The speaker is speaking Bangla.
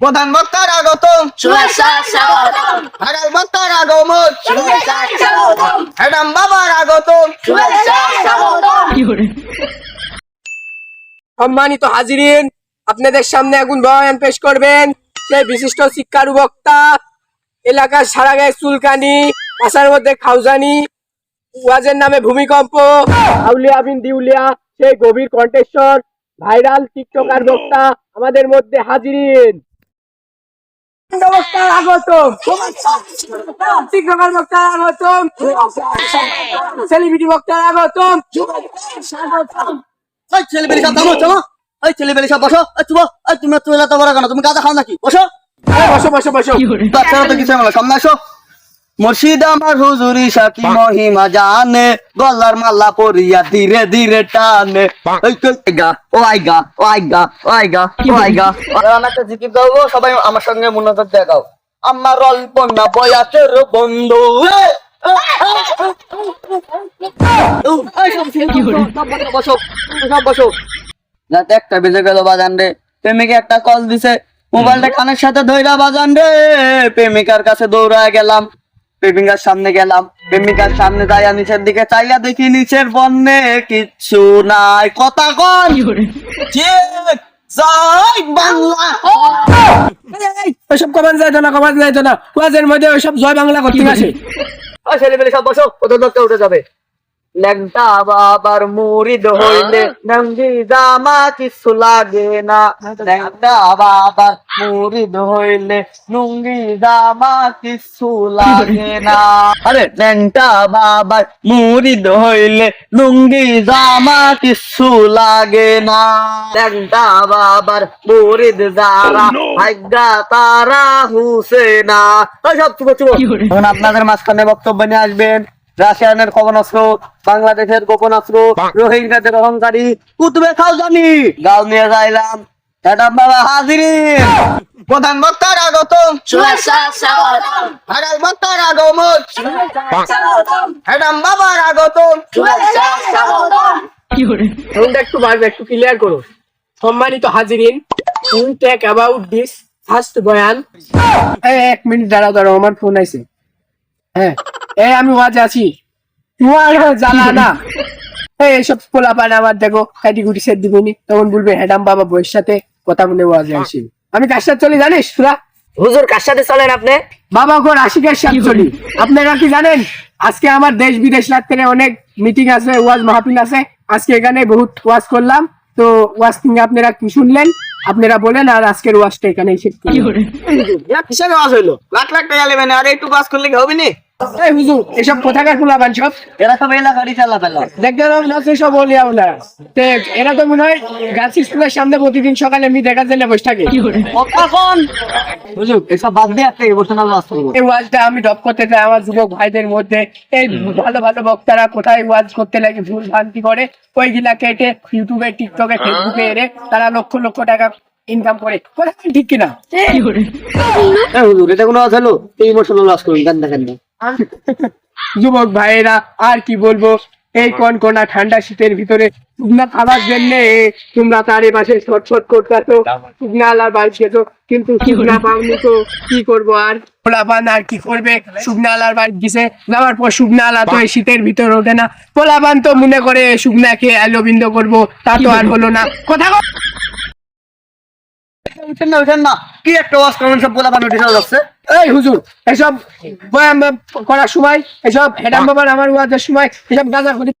প্রধান বক্তার আগত। শুভেচ্ছা বক্তার আগমন। ম্যাডাম বাবার আগত। সম্মানিত হাজিরিন আপনাদের সামনে এখন বয়ান পেশ করবেন। সেই বিশিষ্ট শিক্ষার বক্তা এলাকার সারা গায়ে চুলকানি পাশার মধ্যে খাউজানি ওয়াজের নামে ভূমিকম্প আউলিয়া বিন দিউলিয়া সেই গভীর কণ্ঠেশ্বর ভাইরাল টিকটকার বক্তা আমাদের মধ্যে হাজিরিন। বক্তার আগতম। টিকটকার বক্তার আগতম। সেলিব্রিটি বক্তার আগতম। ওই ছেলে বেলি সব থামো চলো ওই ছেলে বেলি সব বসো। ওই তুমি ওই তুমি তুমি এত বড় কেন? তুমি গাঁজা খাও নাকি? বসো। বসো বসো বসো। বাচ্চারা তো কিছু সামনে আসো। মুর্শিদ আমার হুজুরি সাকি মহিমা জানে গলার মালা পরিয়া ধীরে ধীরে টানে। ওই তো আইগা ও আইগা ও আইগা ও আইগা ও আইগা আমি জিকির গাবো সবাই আমার সঙ্গে মনোযোগ দেখাও। আমার অল্প না বয়াতের বন্ধু রাতে একটা বেজে গেল বাজান রে। প্রেমিকা একটা কল দিছে। মোবাইলটা কানের সাথে ধইরা বাজান রে। প্রেমিকার কাছে দৌড়ায় গেলাম। প্রেমিকার সামনে গেলাম। প্রেমিকার সামনে যাইয়া নিচের দিকে চাইয়া দেখি নিচের বন্যে কিচ্ছু নাই। কথা কন। ওইসব কমান না কমান যায় না। ওয়াজের মধ্যে ওইসব জয় বাংলা করতে আসে। সব বসো ওদের উঠে যাবে। ল্যাংটা বাবার মুরিদ হইলে নঙ্গি জামা কিছু লাগে না ল্যাংটা বাবার মুরিদ হইলে নুঙ্গি জামা কিছু লাগে না আরে ল্যাংটা বাবার মুরিদ হইলে লুঙ্গি জামা কিছু লাগে না ল্যাংটা বাবার মুরিদ যারা ভাগ্যা তারা হুসেনা সব চুপ চুপ আপনাদের মাঝখানে বক্তব্য নিয়ে আসবেন। রাশিয়ানের ক্ষেপণাস্ত্র বাংলাদেশের গোপনাস্ত্র রোহিঙ্গাদের অহংকারী কুতুবে খাও জানি গাও নিয়ে যাইলাম। ম্যাডাম বাবা হাজিরি। প্রধান বক্তার আগত। বক্তার আগমন। স্বাগতম ম্যাডাম বাবার আগত। শুভেচ্ছা স্বাগতম সাউন্ড একটু বাড়বে একটু ক্লিয়ার করো। সম্মানিত হাজিরিন will take about this first বয়ান। এক মিনিট দাঁড়াও দাঁড়াও আমার ফোন আইছে। হ্যাঁ। এই আমি ওয়াজে আছি। জানা না। এই পোলা পান আমার দেখো কাটি কুটি সেট দিবনি তখন বলবে হ্যাডাম বাবা বইয়ের সাথে কথা বলে ওয়াজে আসি। আমি কার সাথে চলি জানিস তোরা হুজুর কার সাথে চলেন আপনি? বাবা ঘর আশিকের সাথে চলি। আপনারা কি জানেন আজকে আমার দেশ বিদেশ লাগতে অনেক মিটিং আছে ওয়াজ মাহফিল আছে। আজকে এখানে বহুত ওয়াজ করলাম। তো ওয়াজ থেকে আপনারা কি শুনলেন? আপনারা বলেন আর আজকের ওয়াজটা এখানে শেষ করি। কিসের আওয়াজ হইল? লাখ লাখ টাকা নেবেন আর একটু বাস করলে কি হবে নি? এই হুজুর এসব কোথাকার সব? এরা সব এলাকারই চালা পেলা দেখতে পাবেন না সব বলিয়া ওলা এরা তো মনে হয় গাছ স্কুলের সামনে প্রতিদিন সকালে আমি দেখা বসে থাকে। কখন বুঝুক এসব বাদ দিয়ে একটা ইমোশনাল ওয়াজ এই ওয়াজটা আমি ডপ করতে চাই আমার যুবক ভাইদের মধ্যে। এই ভালো ভালো বক্তারা কোথায় ওয়াজ করতে লাগে ভুল ভ্রান্তি করে ওইগুলা কেটে ইউটিউবে টিকটকে ফেসবুকে এরে তারা লক্ষ লক্ষ টাকা ইনকাম করে। কথা ঠিক কিনা? এই হুজুর এটা কোনো হলো? এই ইমোশনাল ওয়াজ করুন গান দেখেন না? যুবক ভাইয়েরা আর কি বলব? এই কোন কোনা ঠান্ডা শীতের ভিতরে শুকনা খাবার জন্য তোমরা তার পাশে ছটফট করতেছো শুকনা আলার বাড়ি গেছো কিন্তু শুকনা পাওনি তো কি করব আর? পোলাপান আর কি করবে? শুকনা আলার বাড়ি গেছে যাওয়ার পর শুকনা আলা তো এই শীতের ভিতর ওঠে না। পোলাপান তো মনে করে শুকনা খেয়ে আলোবিন্দ করব তা তো আর হলো না। কথা। উঠেন না উঠেন না। কি একটা সব বলা বানো উঠে যাচ্ছে। এই হুজুর এসব করার সময় এসব হেডাম বাবার আমার সময় এসব গাঁজা করে?